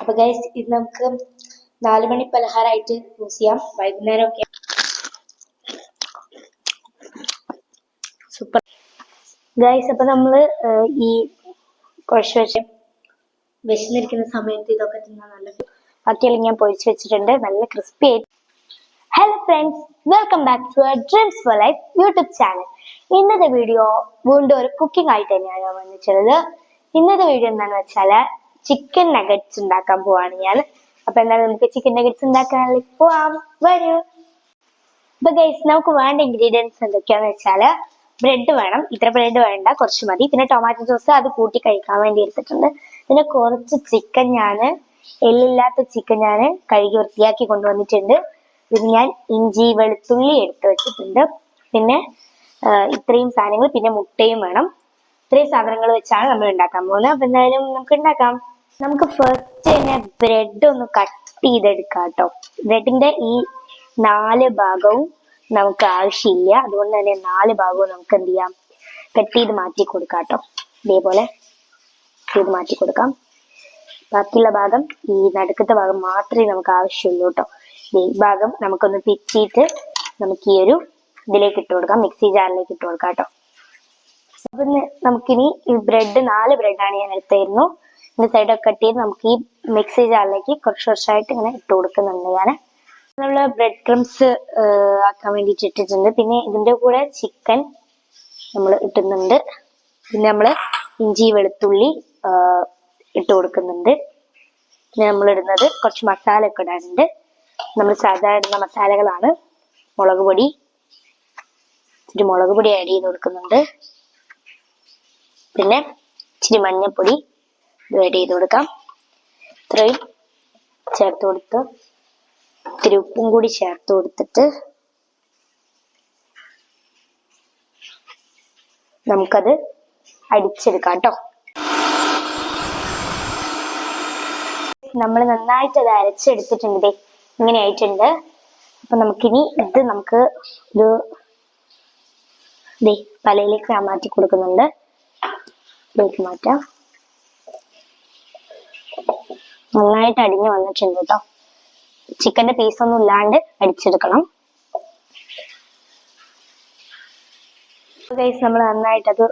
അപ്പൊ ഗൈസ് ഇത് നമുക്ക് നാല് മണി പലഹാരമായിട്ട് യൂസ് ചെയ്യാം. വൈകുന്നേരം ഒക്കെ സൂപ്പർ ഗൈസ് അപ്പൊ നമ്മൾ ഈ കുറച്ച് വെച്ച് വിശന്നിരിക്കുന്ന സമയത്ത് ഇതൊക്കെ തിന്നാൻ നല്ല ബാക്കിയെല്ലാം ഞാൻ പൊരിച്ച് വെച്ചിട്ടുണ്ട്. നല്ല ക്രിസ്പി ആയിട്ട്. Hello friends welcome back to our dreams for life YouTube channel ഇന്നത്തെ വീഡിയോ വീണ്ടും ഒരു കുക്കിംഗ് ആയിട്ട് തന്നെയാണ് വന്നിട്ടുള്ളത്. ഇന്നത്തെ വീഡിയോ എന്താണെന്ന് വെച്ചാൽ ചിക്കൻ നഗറ്റ്സ് ഉണ്ടാക്കാൻ പോവാണ് ഞാൻ. അപ്പൊ എന്താണ് നമുക്ക് ചിക്കൻ നഗറ്റ്സ് ഉണ്ടാക്കാനുള്ള പോവാം വരൂ. അപ്പൊ ഗൈസ് നമുക്ക് വേണ്ട ഇൻഗ്രീഡിയൻസ് എന്തൊക്കെയാന്ന് വെച്ചാൽ ബ്രെഡ് വേണം. ഇത്ര ബ്രെഡ് വേണ്ട കുറച്ച് മതി. പിന്നെ ടൊമാറ്റോ സോസ് അത് കൂട്ടി കഴിക്കാൻ വേണ്ടി എടുത്തിട്ടുണ്ട്. പിന്നെ കുറച്ച് ചിക്കൻ ഞാൻ എല്ലില്ലാത്ത ചിക്കൻ ഞാൻ കഴുകി വൃത്തിയാക്കി കൊണ്ടുവന്നിട്ടുണ്ട്. പിന്നെ ഞാൻ ഇഞ്ചി വെളുത്തുള്ളി എടുത്ത് വെച്ചിട്ടുണ്ട്. പിന്നെ ഇത്രയും സാധനങ്ങൾ പിന്നെ മുട്ടയും വേണം. ഇത്രയും സാധനങ്ങൾ വെച്ചാണ് നമ്മൾ ഉണ്ടാക്കാൻ പോകുന്നത്. അപ്പൊ എന്തായാലും നമുക്ക് ഉണ്ടാക്കാം. നമുക്ക് ഫസ്റ്റ് തന്നെ ബ്രെഡ് ഒന്ന് കട്ട് ചെയ്തെടുക്കാം കേട്ടോ. ബ്രെഡിന്റെ ഈ നാല് ഭാഗവും നമുക്ക് ആവശ്യമില്ല. അതുകൊണ്ട് തന്നെ നാല് ഭാഗവും നമുക്ക് എന്ത് ചെയ്യാം? കട്ട് ചെയ്ത് മാറ്റി കൊടുക്കാം കേട്ടോ. ഇതേപോലെ ചെയ്ത് മാറ്റി കൊടുക്കാം. ബാക്കിയുള്ള ഭാഗം ഈ നടുക്കത്തെ ഭാഗം മാത്രമേ നമുക്ക് ആവശ്യമുള്ളൂ കേട്ടോ. ഈ ഭാഗം നമുക്കൊന്ന് പിച്ചിട്ട് നമുക്ക് ഈ ഒരു ഇതിലേക്ക് ഇട്ട് കൊടുക്കാം. മിക്സി ജാറിലേക്ക് ഇട്ട് കൊടുക്കാം കേട്ടോ. അപ്പൊ നമുക്കിനി ഈ ബ്രെഡ് നാല് ബ്രെഡാണ് ഞാൻ എടുത്തായിരുന്നു ഇതിന്റെ സൈഡൊക്കെ കട്ട് ചെയ്ത് നമുക്ക് ഈ മിക്സി ജാറിലേക്ക് കുറച്ച് കുറച്ചായിട്ട് ഇങ്ങനെ ഇട്ട് കൊടുക്കുന്നുണ്ട് ഞാൻ നമ്മൾ ബ്രെഡ് ക്രംസ് ആക്കാൻ വേണ്ടിയിട്ട് ഇട്ടിട്ടുണ്ട്. പിന്നെ ഇതിന്റെ കൂടെ ചിക്കൻ നമ്മൾ ഇട്ടുന്നുണ്ട്. പിന്നെ നമ്മൾ ഇഞ്ചി വെളുത്തുള്ളി ഇട്ട് കൊടുക്കുന്നുണ്ട്. പിന്നെ നമ്മൾ ഇടുന്നത് കുറച്ച് മസാല ഒക്കെ ഇടാനുണ്ട്. നമ്മൾ സാധാരണ ഇടുന്ന മസാലകളാണ് മുളക് പൊടി ഇച്ചിരി മുളക് പൊടി ആഡ് ചെയ്ത് കൊടുക്കുന്നുണ്ട്. പിന്നെ ഇച്ചിരി മഞ്ഞൾപ്പൊടി ആഡ് ചെയ്ത് കൊടുക്കാം. ഇത്രയും ചേർത്ത് കൊടുത്ത് ഇത്തിരി ഉപ്പും കൂടി ചേർത്ത് കൊടുത്തിട്ട് നമുക്കത് അടിച്ചെടുക്കാം കേട്ടോ. നമ്മൾ നന്നായിട്ട് അത് അരച്ചെടുത്തിട്ടുണ്ട് ഇങ്ങനെ ആയിട്ടുണ്ട്. അപ്പൊ നമുക്കിനി ഇത് നമുക്ക് ഒരു ദേ പലയിലേക്ക് മാറ്റി കൊടുക്കുന്നുണ്ട്. മാറ്റാം. നന്നായിട്ട് അടിഞ്ഞു വന്നിട്ടുണ്ട് കേട്ടോ ചിക്കന്റെ പീസ് ഒന്നും ഇല്ലാണ്ട് അടിച്ചെടുക്കണം. ഗൈസ് നമ്മൾ നന്നായിട്ട് അത്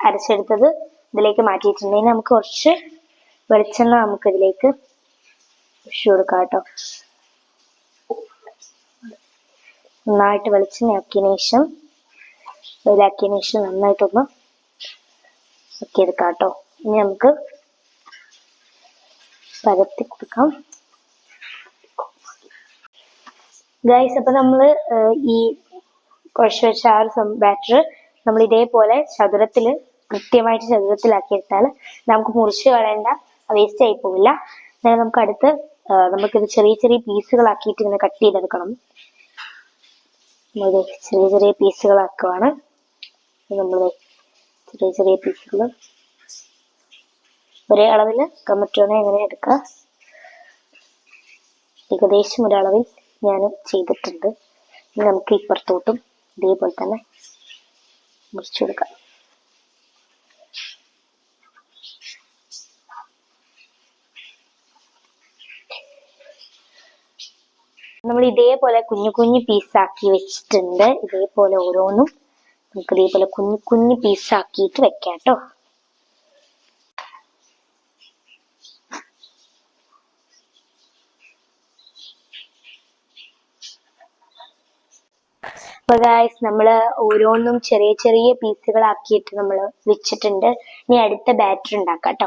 അരച്ചെടുത്തത് ഇതിലേക്ക് മാറ്റിയിട്ടുണ്ട്. ഇനി നമുക്ക് കുറച്ച് വെളിച്ചെണ്ണ നമുക്ക് ഇതിലേക്ക് ഒഴിച്ചു കൊടുക്കാം കേട്ടോ നന്നായിട്ട് വെളിച്ചെണ്ണയാക്കിയതിനു ശേഷം ഇതിലാക്കിയതിനു ശേഷം നന്നായിട്ടൊന്ന് ആക്കിയെടുക്കാം കേട്ടോ ഇനി നമുക്ക് പരത്തി കൊടുക്കാം. ഗൈസ് അപ്പൊ നമ്മൾ ഈ കുഴച്ച് വെച്ച ആ ഒരു ബാറ്റർ നമ്മൾ ഇതേപോലെ ചതുരത്തിൽ കൃത്യമായിട്ട് ചതുരത്തിലാക്കി എടുത്താൽ നമുക്ക് മുറിച്ച് കളയേണ്ട വേസ്റ്റ് ആയി പോവില്ല. അതായത് നമുക്ക് അടുത്ത് നമുക്കിത് ചെറിയ ചെറിയ പീസുകളാക്കിയിട്ട് ഇങ്ങനെ കട്ട് ചെയ്തെടുക്കണം. ചെറിയ ചെറിയ പീസുകളാക്കുവാണ്. നമ്മൾ ചെറിയ ചെറിയ പീസുകൾ ഒരേ അളവിൽ കമ്മറ്റോനെ എങ്ങനെ എടുക്കുക ഏകദേശം ഒരളവിൽ ഞാൻ ചെയ്തിട്ടുണ്ട്. ഇനി നമുക്ക് ഇപ്പുറത്തോട്ടും ഇതേപോലെ തന്നെ മുറിച്ചു കൊടുക്കാം. നമ്മൾ ഇതേപോലെ കുഞ്ഞു കുഞ്ഞു പീസാക്കി വെച്ചിട്ടുണ്ട്. ഇതേപോലെ ഓരോന്നും നമുക്ക് ഇതേപോലെ കുഞ്ഞു കുഞ്ഞു പീസാക്കിയിട്ട് വെക്കാം കേട്ടോ. അപ്പൊ ഗായ്സ് നമ്മൾ ഓരോന്നും ചെറിയ ചെറിയ പീസുകളാക്കിയിട്ട് നമ്മൾ വെച്ചിട്ടുണ്ട്. ഇനി അടുത്ത ബാറ്റർ ഉണ്ടാക്കാം കേട്ടോ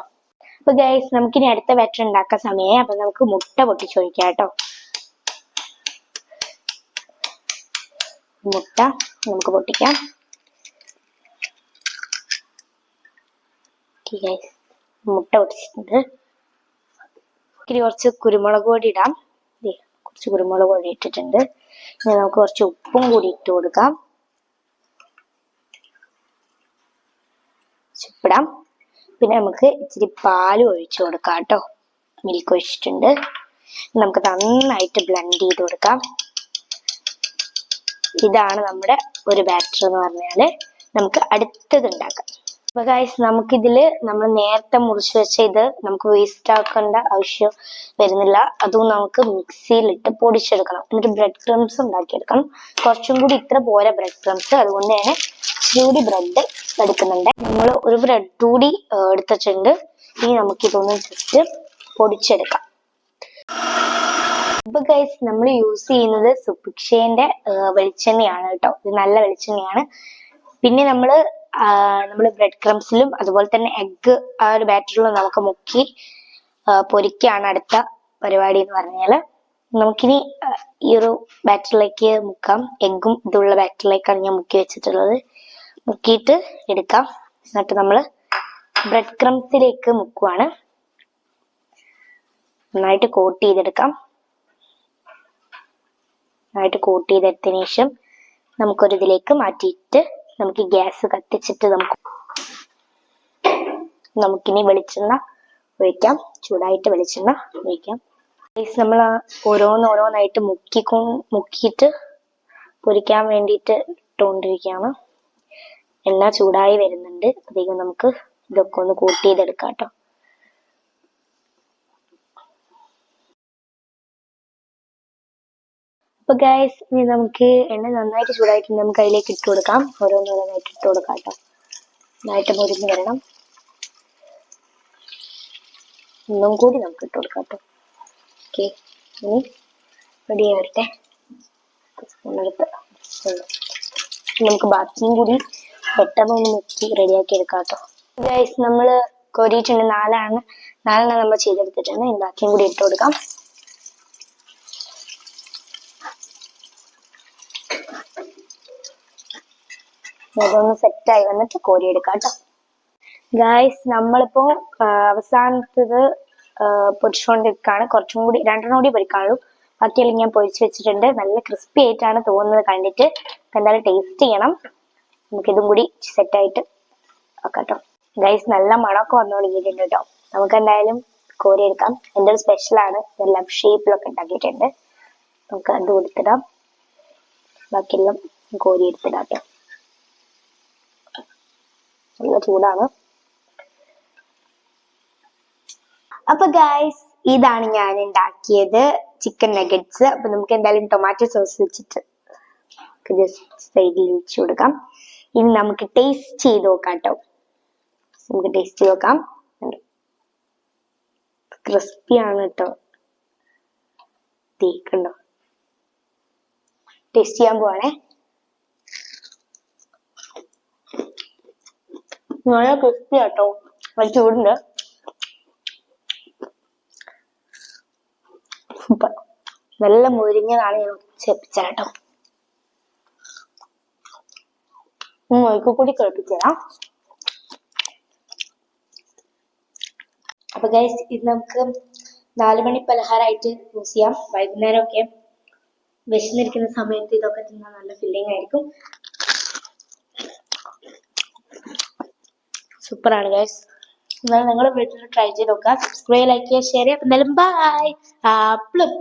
അപ്പോൾ ഗായ്സ് നമുക്കിനി അടുത്ത ബാറ്റർ ഉണ്ടാക്കാൻ സമയമായി അപ്പം നമുക്ക് മുട്ട പൊട്ടിച്ചൊഴിക്കാം കേട്ടോ മുട്ട നമുക്ക് പൊട്ടിക്കാം. മുട്ട പൊട്ടിച്ചിട്ടുണ്ട്. ഇനി കുറച്ച് കുരുമുളക് പൊടി ഇടാം. കുറച്ച് കുരുമുളക് പൊടി ഇട്ടിട്ടുണ്ട് ഇനി നമുക്ക് കുറച്ച് ഉപ്പും കൂടി ഇട്ട് കൊടുക്കാം. ചുപ്പിടാം. പിന്നെ നമുക്ക് ഇച്ചിരി പാലും ഒഴിച്ചു കൊടുക്കാം കേട്ടോ. മിൽക്ക് ഒഴിച്ചിട്ടുണ്ട്. നമുക്ക് നന്നായിട്ട് ബ്ലെൻഡ് ചെയ്ത് കൊടുക്കാം. ഇതാണ് നമ്മുടെ ഒരു ബാറ്റർ എന്ന് പറഞ്ഞാൽ നമുക്ക് അടുത്തത് ഉണ്ടാക്കാം. അപ്പൊ ഗൈസ് നമുക്കിതിൽ നമ്മൾ നേരത്തെ മുറിച്ച് വെച്ച ഇത് നമുക്ക് വേസ്റ്റ് ആക്കേണ്ട ആവശ്യം വരുന്നില്ല. അതും നമുക്ക് മിക്സിയിലിട്ട് പൊടിച്ചെടുക്കണം. എന്നിട്ട് ബ്രെഡ് ക്രംസ് ഉണ്ടാക്കിയെടുക്കണം. കുറച്ചും കൂടി ഇത്ര പോരാ ബ്രെഡ് ക്രംസ് അതുകൊണ്ട് തന്നെ ചൂടി ബ്രെഡ് എടുക്കുന്നുണ്ട്. നമ്മൾ ഒരു ബ്രെഡ് കൂടി എടുത്തിട്ടുണ്ട്. ഇനി നമുക്ക് ഇതൊന്ന് ജസ്റ്റ് പൊടിച്ചെടുക്കാം. ഇപ്പൊ ഗൈസ് നമ്മൾ യൂസ് ചെയ്യുന്നത് സുഭിക്ഷേന്റെ വെളിച്ചെണ്ണയാണ് കേട്ടോ. ഇത് നല്ല വെളിച്ചെണ്ണയാണ്. പിന്നെ നമ്മൾ നമ്മൾ ബ്രെഡ് ക്രംസിലും അതുപോലെ തന്നെ എഗ്ഗ് ആ ഒരു ബാറ്ററിലും നമുക്ക് മുക്കി പൊരിക്കുകയാണ് അടുത്ത പരിപാടി എന്ന് പറഞ്ഞാൽ നമുക്കിനി ഈ ഒരു ബാറ്ററിലേക്ക് മുക്കാം. എഗ്ഗും ഇതുള്ള ബാറ്ററിലേക്കാണ് ഞാൻ മുക്കി വെച്ചിട്ടുള്ളത്. മുക്കിയിട്ട് എടുക്കാം. എന്നിട്ട് നമ്മൾ ബ്രെഡ് ക്രംസിലേക്ക് മുക്കുവാണ്. നന്നായിട്ട് കോട്ട് ചെയ്തെടുക്കാം. നന്നായിട്ട് കോട്ട് ചെയ്തെടുത്തതിന് ശേഷം നമുക്കൊരിതിലേക്ക് മാറ്റിയിട്ട് നമുക്ക് ഗ്യാസ് കത്തിച്ചിട്ട് നമുക്ക് നമുക്കിനി വെളിച്ചെണ്ണ ഒഴിക്കാം. ചൂടായിട്ട് വെളിച്ചെണ്ണ ഒഴിക്കാം. നമ്മൾ ആ ഓരോന്ന് ഓരോന്നായിട്ട് മുക്കിക്കൊ മുക്കിയിട്ട് പൊരിക്കാൻ വേണ്ടിയിട്ട് ഇട്ടുകൊണ്ടിരിക്കുകയാണ്. എണ്ണ ചൂടായി വരുന്നുണ്ട്. അധികം നമുക്ക് ഇതൊക്കെ ഒന്ന് കൂട്ടി ചെയ്തെടുക്കാം കേട്ടോ. അപ്പൊ ഗൈസ് ഇനി നമുക്ക് എണ്ണ നന്നായിട്ട് ചൂടായിട്ട് നമുക്ക് അതിലേക്ക് ഇട്ട് കൊടുക്കാം. ഓരോന്നോരോന്നായിട്ട് ഇട്ട് കൊടുക്കാം കേട്ടോ നന്നായിട്ട് മുരിഞ്ഞ് വരണം. ഒന്നും കൂടി നമുക്ക് ഇട്ട് കൊടുക്കാം ഓക്കെ ഇനി റെഡി ആവട്ടെ. സ്പൂണെടുത്ത് നമുക്ക് ബാക്കിയും കൂടി പെട്ടെന്ന് ഒന്ന് മുക്കി റെഡിയാക്കി എടുക്കാം കേട്ടോ ഗൈസ് നമ്മൾ കോരിയിട്ടുണ്ട് നാലാണ്. നാലെണ്ണം നമ്മൾ ചെയ്തെടുത്തിട്ടുണ്ട്. ഇനി ബാക്കിയും കൂടി ഇട്ട് കൊടുക്കാം. സെറ്റായി വന്നിട്ട് കോരിയെടുക്കാം കേട്ടോ. ഗായ്സ് നമ്മളിപ്പോ അവസാനത്തത് പൊരിച്ചുകൊണ്ടിരിക്കാണ് കുറച്ചും കൂടി രണ്ടെണ്ണം കൂടി പൊരിക്കാനുള്ളൂ. ബാക്കിയെല്ലാം ഞാൻ പൊരിച്ച് വെച്ചിട്ടുണ്ട്. നല്ല ക്രിസ്പി ആയിട്ടാണ് തോന്നുന്നത് കണ്ടിട്ട്. എന്തായാലും ടേസ്റ്റ് ചെയ്യണം. നമുക്കിതും കൂടി സെറ്റായിട്ട് കേട്ടോ. ഗൈസ് നല്ല മണമൊക്കെ വന്നു തുടങ്ങിയിട്ടുണ്ട് കേട്ടോ. നമുക്ക് എന്തായാലും കോരി എടുക്കാം. എന്റെ സ്പെഷ്യലാണ് എല്ലാം ഷേപ്പിലൊക്കെ ഉണ്ടാക്കിയിട്ടുണ്ട്. നമുക്ക് അത് കൊടുത്തിടാം. ബാക്കിയെല്ലാം കോരി നല്ല ചൂടാണ്. അപ്പൊ ഗായ്സ് ഇതാണ് ഞാൻ ഉണ്ടാക്കിയത് ചിക്കൻ നഗറ്റ്സ് അപ്പൊ നമുക്ക് എന്തായാലും ടൊമാറ്റോ സോസ് വെച്ചിട്ട് സൈഡിൽ വെച്ച് കൊടുക്കാം. ഇനി നമുക്ക് ടേസ്റ്റ് ചെയ്ത് നോക്കാം കേട്ടോ നമുക്ക് ടേസ്റ്റ് ചെയ്ത് നോക്കാം. ക്രിസ്പി ആണ് കേട്ടോ തേക്കുണ്ടോ ടേസ്റ്റ് ചെയ്യാൻ പോവാണേ. നല്ല ക്രിസ്പി ആട്ടോ. നല്ല ചൂടുണ്ട്. നല്ല മുരിഞ്ഞതാണ് ഞാൻ ചെപ്പിച്ച കേട്ടോ ഒരിക്കൽ കൂടി കേൾപ്പിച്ചുതരാം അപ്പൊ ഗൈസ് ഇത് നമുക്ക് നാല് മണി പലഹാരമായിട്ട് യൂസ് ചെയ്യാം. വൈകുന്നേരം ഒക്കെ വിശന്നിരിക്കുന്ന സമയത്ത് ഇതൊക്കെ തിന്നാൻ നല്ല ഫീലിംഗ് ആയിരിക്കും. സൂപ്പർ ആണ് ഗൈസ് എന്നാൽ നിങ്ങൾ വീട്ടിൽ ട്രൈ ചെയ്ത് നോക്കുക. സബ്സ്ക്രൈബ് ലൈക്ക് ചെയ്യുക ഷെയർ ചെയ്യുക എന്തായാലും ബൈ ആപ്പിളും